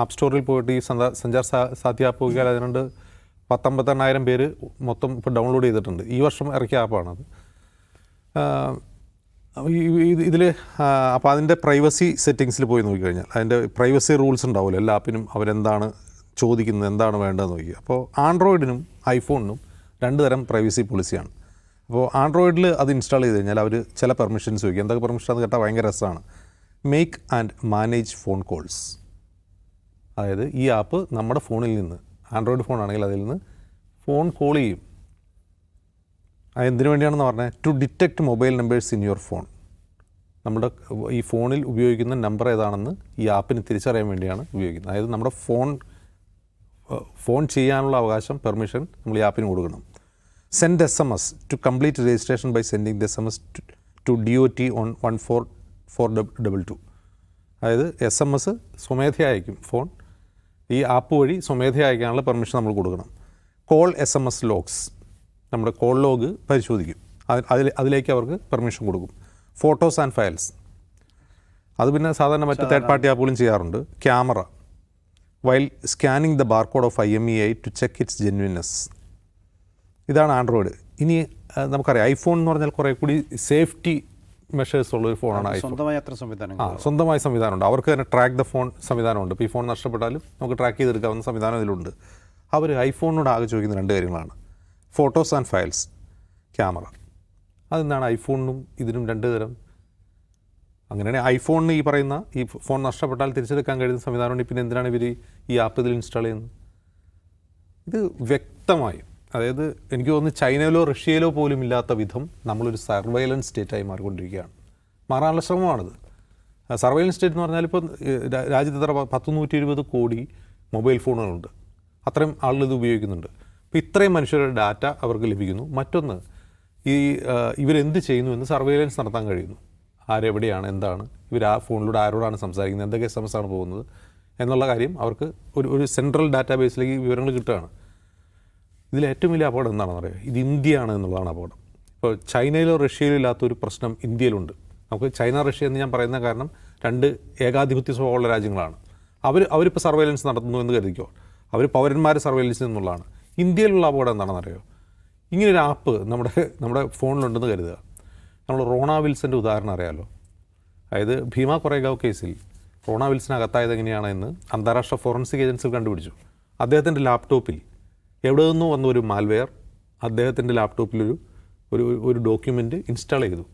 App സ്റ്റോറിൽ പോയിട്ട് ഈ സഞ്ചാർ സാധ്യ ആപ്പ് നോക്കിയാൽ അതിനുണ്ട് പത്തൊമ്പത്തെണ്ണായിരം പേര് മൊത്തം ഇപ്പോൾ ഡൗൺലോഡ് ചെയ്തിട്ടുണ്ട്. ഈ വർഷം ഇറക്കിയ ആപ്പാണത് ഇതിൽ അപ്പോൾ അതിന്റെ പ്രൈവസി സെറ്റിങ്സിൽ പോയി നോക്കിക്കഴിഞ്ഞാൽ അതിന്റെ പ്രൈവസി റൂൾസ് ഉണ്ടാവുമല്ലോ. എല്ലാ ആപ്പിനും അവരെന്താണ് ചോദിക്കുന്നത് എന്താണ് വേണ്ടതെന്ന് നോക്കി. അപ്പോൾ ആൻഡ്രോയിഡിനും ഐഫോണിനും രണ്ട് തരം പ്രൈവസി പോളിസിയാണ് അപ്പോൾ ആൻഡ്രോയിഡിൽ അത് ഇൻസ്റ്റാൾ ചെയ്ത് കഴിഞ്ഞാൽ അവർ ചില പെർമിഷൻസ് ചോദിക്കും. എന്തൊക്കെ പെർമിഷൻ അത് കേട്ടാൽ ഭയങ്കര രസമാണ്. Make and manage phone calls അതായത് ഈ ആപ്പ് നമ്മുടെ ഫോണിൽ നിന്ന് ആൻഡ്രോയിഡ് ഫോൺ ആണെങ്കിൽ അതിൽ നിന്ന് ഫോൺ കോൾ ചെയ്യും. എന്തിനു വേണ്ടിയാണെന്ന് പറഞ്ഞാൽ to detect mobile numbers in your phone നമ്മുടെ ഈ ഫോണിൽ ഉപയോഗിക്കുന്ന നമ്പർ ഏതാണെന്ന് ഈ ആപ്പിന് തിരിച്ചറിയാൻ വേണ്ടിയാണ് ഉപയോഗിക്കുന്നത്. അതായത് നമ്മുടെ ഫോൺ ഫോൺ ചെയ്യാനുള്ള അവകാശം പെർമിഷൻ നമ്മൾ ഈ ആപ്പിന് കൊടുക്കണം. Send S M S to complete registration by sending the S M S to D O T on one four four double two അതായത് എസ് എം എസ് സ്വമേധയായിരിക്കും ഫോൺ ഈ ആപ്പ് വഴി സ്വമേധയ അയക്കാനുള്ള പെർമിഷൻ നമ്മൾ കൊടുക്കണം. Call S M S logs നമ്മുടെ call log പരിശോധിക്കും. അതിൽ അതിൽ അതിലേക്ക് അവർക്ക് പെർമിഷൻ കൊടുക്കും. Photos and files. അത് പിന്നെ സാധാരണ മറ്റ് തേർഡ് പാർട്ടി ആപ്പുകളും ചെയ്യാറുണ്ട്. Camera. While scanning the barcode of I M E I to check its genuineness ഇതാണ് ആൻഡ്രോയിഡ്. ഇനി നമുക്കറിയാം. ഐഫോൺ എന്ന് പറഞ്ഞാൽ കുറേ കൂടി സേഫ്റ്റി മെഷേഴ്സ് ഉള്ള ഒരു ഫോണാണ് ഐഫോൺ സ്വന്തമായി അത്ര സംവിധാനം ആ സ്വന്തമായ സംവിധാനമുണ്ട് അവർക്ക് തന്നെ ട്രാക്ക് ദ ഫോൺ സംവിധാനമുണ്ട്. ഇപ്പോൾ ഈ ഫോൺ നഷ്ടപ്പെട്ടാലും നമുക്ക് ട്രാക്ക് ചെയ്തെടുക്കാവുന്ന സംവിധാനം ഇതിലുണ്ട്. അവർ ഐഫോണിനോട് ആകെ ചോദിക്കുന്ന രണ്ട് കാര്യങ്ങളാണ്. ഫോട്ടോസ് ആൻഡ് ഫയൽസ് ക്യാമറ അതെന്താണ് ഐഫോണിനും ഇതിനും രണ്ട് തരം? അങ്ങനെയാണെങ്കിൽ ഐഫോണിന് ഈ പറയുന്ന ഈ ഫോൺ നഷ്ടപ്പെട്ടാൽ തിരിച്ചെടുക്കാൻ കഴിയുന്ന സംവിധാനമുണ്ട്. പിന്നെ എന്തിനാണ് ഇവർ ഈ ആപ്പ് ഇതിൽ ഇൻസ്റ്റാൾ ചെയ്യുന്നത്? ഇത് വ്യക്തമായും അതായത് എനിക്ക് തോന്നുന്നു ചൈനയിലോ റഷ്യയിലോ പോലും ഇല്ലാത്ത വിധം നമ്മളൊരു സർവൈലൻസ് സ്റ്റേറ്റായി മാറിക്കൊണ്ടിരിക്കുകയാണ്. മാറാനുള്ള ശ്രമമാണിത്. സർവൈലൻസ് സ്റ്റേറ്റ് എന്ന് പറഞ്ഞാൽ ഇപ്പോൾ രാജ്യത്ത് എത്ര പത്ത് നൂറ്റി ഇരുപത് കോടി മൊബൈൽ ഫോണുകളുണ്ട്. അത്രയും ആളുകൾ ഇത് ഉപയോഗിക്കുന്നുണ്ട്. അപ്പോൾ ഇത്രയും മനുഷ്യരുടെ ഡാറ്റ അവർക്ക് ലഭിക്കുന്നു. മറ്റൊന്ന് ഈ ഇവരെന്ത് ചെയ്യുന്നു എന്ന് സർവൈലൻസ് നടത്താൻ കഴിയുന്നു. ആരെവിടെയാണ് എന്താണ് ഇവർ ആ ഫോണിലൂടെ ആരോടാണ് സംസാരിക്കുന്നത് എന്തൊക്കെ എസ് എം എസ് ആണ് പോകുന്നത് എന്നുള്ള കാര്യം അവർക്ക് ഒരു ഒരു സെൻട്രൽ ഡാറ്റാബേസിലേക്ക് വിവരങ്ങൾ കിട്ടുകയാണ്. ഇതിൽ ഏറ്റവും വലിയ അപകടം എന്താണെന്ന് അറിയുക ഇത് ഇന്ത്യയാണ് എന്നുള്ളതാണ് അപകടം. ഇപ്പോൾ ചൈനയിലോ റഷ്യയിലോ ഇല്ലാത്ത ഒരു പ്രശ്നം ഇന്ത്യയിലുണ്ട്. നമുക്ക് ചൈന റഷ്യ എന്ന് ഞാൻ പറയുന്ന കാരണം രണ്ട് ഏകാധിപത്യ സ്വഭാവമുള്ള രാജ്യങ്ങളാണ്. അവർ അവരിപ്പോൾ സർവൈലൻസ് നടത്തുന്നു എന്ന് കരുതിക്കോ? അവർ പൗരന്മാരെ സർവൈലൻസ് എന്നുള്ളതാണ്. ഇന്ത്യയിലുള്ള അപകടം എന്താണെന്ന് അറിയോ? ഇങ്ങനൊരു ആപ്പ് നമ്മുടെ നമ്മുടെ ഫോണിലുണ്ടെന്ന് കരുതുക. നമ്മൾ റോണ വിൽസന്റെ ഉദാഹരണം അറിയാമല്ലോ അതായത് ഭീമ കൊറേഗാവ് കേസിൽ റോണ വിൽസിനകത്തായത് എങ്ങനെയാണ് എന്ന് അന്താരാഷ്ട്ര ഫോറൻസിക് ഏജൻസികൾ കണ്ടുപിടിച്ചു. അദ്ദേഹത്തിന്റെ ലാപ്ടോപ്പിൽ എവിടെ നിന്നോ വന്ന ഒരു മാൽവെയർ അദ്ദേഹത്തിന്റെ ലാപ്ടോപ്പിലൊരു ഒരു ഒരു ഡോക്യുമെന്റ് ഇൻസ്റ്റാൾ ചെയ്തു.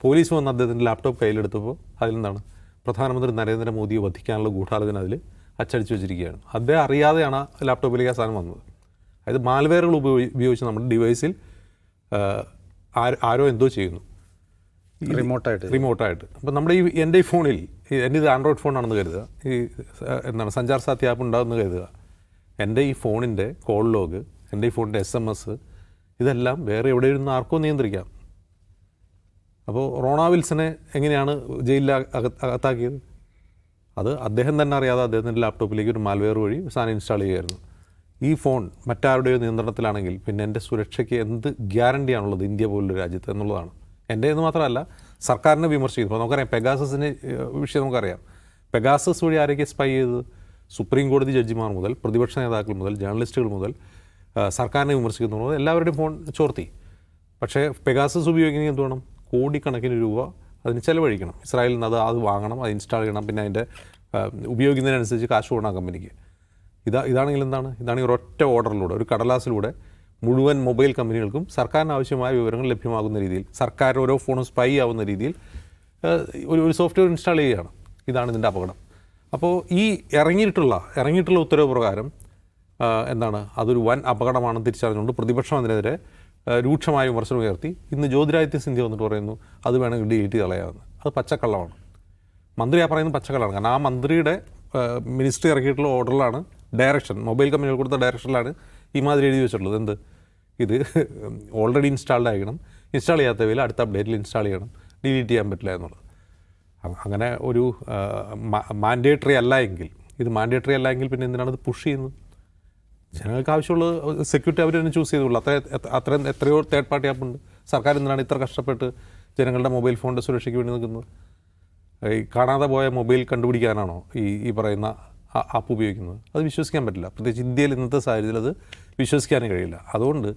പോലീസ് വന്ന് അദ്ദേഹത്തിന്റെ ലാപ്ടോപ്പ് കയ്യിലെടുത്തപ്പോൾ അതിൽ അതിലെന്താണ്? പ്രധാനമന്ത്രി നരേന്ദ്രമോദിയെ വധിക്കാനുള്ള ഗൂഢാലോചന അതിൽ അച്ചടിച്ചു വെച്ചിരിക്കുകയാണ്. അദ്ദേഹം അറിയാതെയാണ് ആ ലാപ്ടോപ്പിലേക്ക് ആ സാധനം വന്നത്. അതായത് മാൽവെയറുകൾ ഉപയോഗി ഉപയോഗിച്ച് നമ്മുടെ ഡിവൈസിൽ ആരോ- എന്തോ ചെയ്യുന്നു. റിമോട്ടായിട്ട് റിമോട്ടായിട്ട് അപ്പോൾ നമ്മുടെ ഈ എന്റെ ഈ ഫോണിൽ എന്റെ ഇത് ആൻഡ്രോയിഡ് ഫോണാണെന്ന് കരുതുക. ഈ എന്താണ്? സഞ്ചാർ സാധ്യ ആപ്പ് ഉണ്ടാകുമെന്ന് കരുതുക. എന്റെ ഈ ഫോണിന്റെ കോൾ ലോഗ് എന്റെ ഈ ഫോണിന്റെ എസ് എം എസ് ഇതെല്ലാം വേറെ എവിടെ ഇരുന്ന് ആർക്കോ നിയന്ത്രിക്കാം. അപ്പോൾ റോണാ വിൽസനെ എങ്ങനെയാണ് ജയിലിൽ അക- അകത്താക്കിയത്? അത് അദ്ദേഹം തന്നെ അറിയാതെ അദ്ദേഹത്തിന്റെ ലാപ്ടോപ്പിലേക്ക് ഒരു മാൽവെയർ വഴി സാധനം ഇൻസ്റ്റാൾ ചെയ്യുമായിരുന്നു ഈ ഫോൺ മറ്റാരുടെയോ നിയന്ത്രണത്തിലാണെങ്കിൽ പിന്നെ എന്റെ സുരക്ഷയ്ക്ക് എന്ത് ഗ്യാരണ്ടിയാണുള്ളത് ഇന്ത്യ പോലുള്ള രാജ്യത്ത് എന്നുള്ളതാണ്. എന്റെ എന്ന് മാത്രമല്ല സർക്കാരിനെ വിമർശിക്കുന്നു. അപ്പോൾ നമുക്കറിയാം പെഗാസസിന്റെ വിഷയം നമുക്കറിയാം. പെഗാസസ് വഴി ആരൊക്കെ സ്പൈ ചെയ്തത്? സുപ്രീം കോടതി ജഡ്ജിമാർ മുതൽ പ്രതിപക്ഷ നേതാക്കൾ മുതൽ ജേർണലിസ്റ്റുകൾ മുതൽ സർക്കാരിനെ വിമർശിക്കുന്നു എല്ലാവരുടെയും ഫോൺ ചോർത്തി. പക്ഷേ പെഗാസസ് ഉപയോഗിക്കുന്ന എന്ത് വേണം കോടിക്കണക്കിന് രൂപ അതിന് ചിലവഴിക്കണം. ഇസ്രായേലിൽ നിന്ന് അത് അത് വാങ്ങണം അത് ഇൻസ്റ്റാൾ ചെയ്യണം പിന്നെ അതിന്റെ ഉപയോഗിക്കുന്നതിനനുസരിച്ച് കാശ് കൊടുക്കണം കമ്പനിക്ക്. ഇതാ ഇതാണെങ്കിൽ എന്താണ്? ഇതാണെങ്കിൽ ഒരൊറ്റ ഓർഡറിലൂടെ ഒരു കടലാസിലൂടെ മുഴുവൻ മൊബൈൽ കമ്പനികൾക്കും സർക്കാരിന് ആവശ്യമായ വിവരങ്ങൾ ലഭ്യമാകുന്ന രീതിയിൽ സർക്കാർ ഓരോ ഫോണും സ്പൈ ആവുന്ന രീതിയിൽ ഒരു ഒരു സോഫ്റ്റ്വെയർ ഇൻസ്റ്റാൾ ചെയ്യുകയാണ്. ഇതാണ് ഇതിന്റെ അപകടം. അപ്പോൾ ഈ ഇറങ്ങിയിട്ടുള്ള ഇറങ്ങിയിട്ടുള്ള ഉത്തരവ് പ്രകാരം എന്താണ് അതൊരു വൻ അപകടമാണെന്ന് തിരിച്ചറിഞ്ഞുകൊണ്ട് പ്രതിപക്ഷം അതിനെതിരെ രൂക്ഷമായ വിമർശനം ഉയർത്തി. ഇന്ന് ജ്യോതിരാദിത്യ സിന്ധ്യ വന്നിട്ട് പറയുന്നു അത് വേണമെങ്കിൽ ഡിലീറ്റ് കളയാമെന്ന്. അത് പച്ചക്കള്ളമാണ്. മന്ത്രി ആ പറയുന്നത് പച്ചക്കള്ളമാണ് കാരണം ആ മന്ത്രിയുടെ മിനിസ്ട്രി ഇറക്കിയിട്ടുള്ള ഓർഡറിലാണ് ഡയറക്ഷൻ മൊബൈൽ കമ്പനികൾ കൊടുത്ത ഡയറക്ഷനിലാണ് ഈ മാതിരി എഴുതി വെച്ചിട്ടുള്ളത്. എന്ത്? ഇത് ഓൾറെഡി ഇൻസ്റ്റാൾഡ് ആയിരിക്കണം. ഇൻസ്റ്റാൾ ചെയ്യാത്തവയിൽ അടുത്ത അപ്ഡേറ്റിൽ ഇൻസ്റ്റാൾ ചെയ്യണം. ഡിലീറ്റ് ചെയ്യാൻ പറ്റില്ല എന്നുള്ളത്. അങ്ങനെ ഒരു മാൻഡേറ്ററി അല്ല എങ്കിൽ ഇത് മാൻഡേറ്ററി അല്ല എങ്കിൽ പിന്നെ എന്തിനാണ് ഇത് പുഷ് ചെയ്യുന്നത്? ജനങ്ങൾക്ക് ആവശ്യമുള്ള സെക്യൂരിറ്റി അവർ തന്നെ ചൂസ് ചെയ്തുള്ളൂ. അത്ര അത്രയും എത്രയോ തേർഡ് പാർട്ടി ആപ്പ് ഉണ്ട്. സർക്കാർ എന്തിനാണ് ഇത്ര കഷ്ടപ്പെട്ട് ജനങ്ങളുടെ മൊബൈൽ ഫോണിന്റെ സുരക്ഷയ്ക്ക് വേണ്ടി നിൽക്കുന്നത്? ഈ കാണാതെ പോയ മൊബൈൽ കണ്ടുപിടിക്കാനാണോ ഈ ഈ പറയുന്ന ആപ്പ് ഉപയോഗിക്കുന്നത്? അത് വിശ്വസിക്കാൻ പറ്റില്ല. പ്രത്യേകിച്ച് ഇന്ത്യയിൽ ഇന്നത്തെ സാഹചര്യത്തിൽ അത് വിശ്വസിക്കാനും കഴിയില്ല. അതുകൊണ്ട്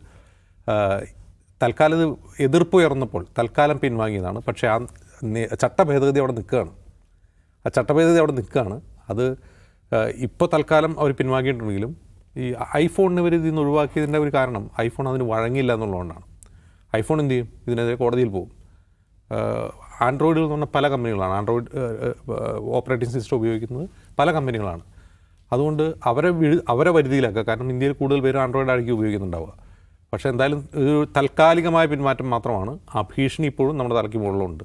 തൽക്കാലം ഇത് എതിർപ്പ് ഉയർന്നപ്പോൾ തൽക്കാലം പിൻവാങ്ങിയതാണ്. പക്ഷേ ആ ചട്ടഭേദഗതി അവിടെ നിൽക്കുകയാണ്. ആ ചട്ടഭേദഗതി അവിടെ നിൽക്കുകയാണ്. അത് ഇപ്പോൾ തൽക്കാലം അവർ പിൻവാങ്ങിയിട്ടുണ്ടെങ്കിലും ഈ ഐഫോണിന് ഇവർ ഇതിൽ നിന്ന് ഒഴിവാക്കിയതിന്റെ ഒരു കാരണം ഐഫോൺ അതിന് വഴങ്ങിയില്ല എന്നുള്ളതുകൊണ്ടാണ്. ഐഫോൺ എന്ത് ചെയ്യും? ഇതിനെതിരെ കോടതിയിൽ പോകും. ആൻഡ്രോയിഡിൽ എന്ന് പറഞ്ഞാൽ പല കമ്പനികളാണ്. ആൻഡ്രോയിഡ് ഓപ്പറേറ്റിംഗ് സിസ്റ്റം ഉപയോഗിക്കുന്നത് പല കമ്പനികളാണ്. അതുകൊണ്ട് അവരെ വിഴു അവരെ വരുതിയിലാക്കുക കാരണം ഇന്ത്യയിൽ കൂടുതൽ പേര് ആൻഡ്രോയിഡ് ആയിരിക്കും ഉപയോഗിക്കുന്നുണ്ടാവുക. പക്ഷേ എന്തായാലും ഒരു താൽക്കാലികമായ പിന്മാറ്റം മാത്രമാണ് ആ ഭീഷണി ഇപ്പോഴും നമ്മുടെ തലയ്ക്ക് മുകളിലുണ്ട്.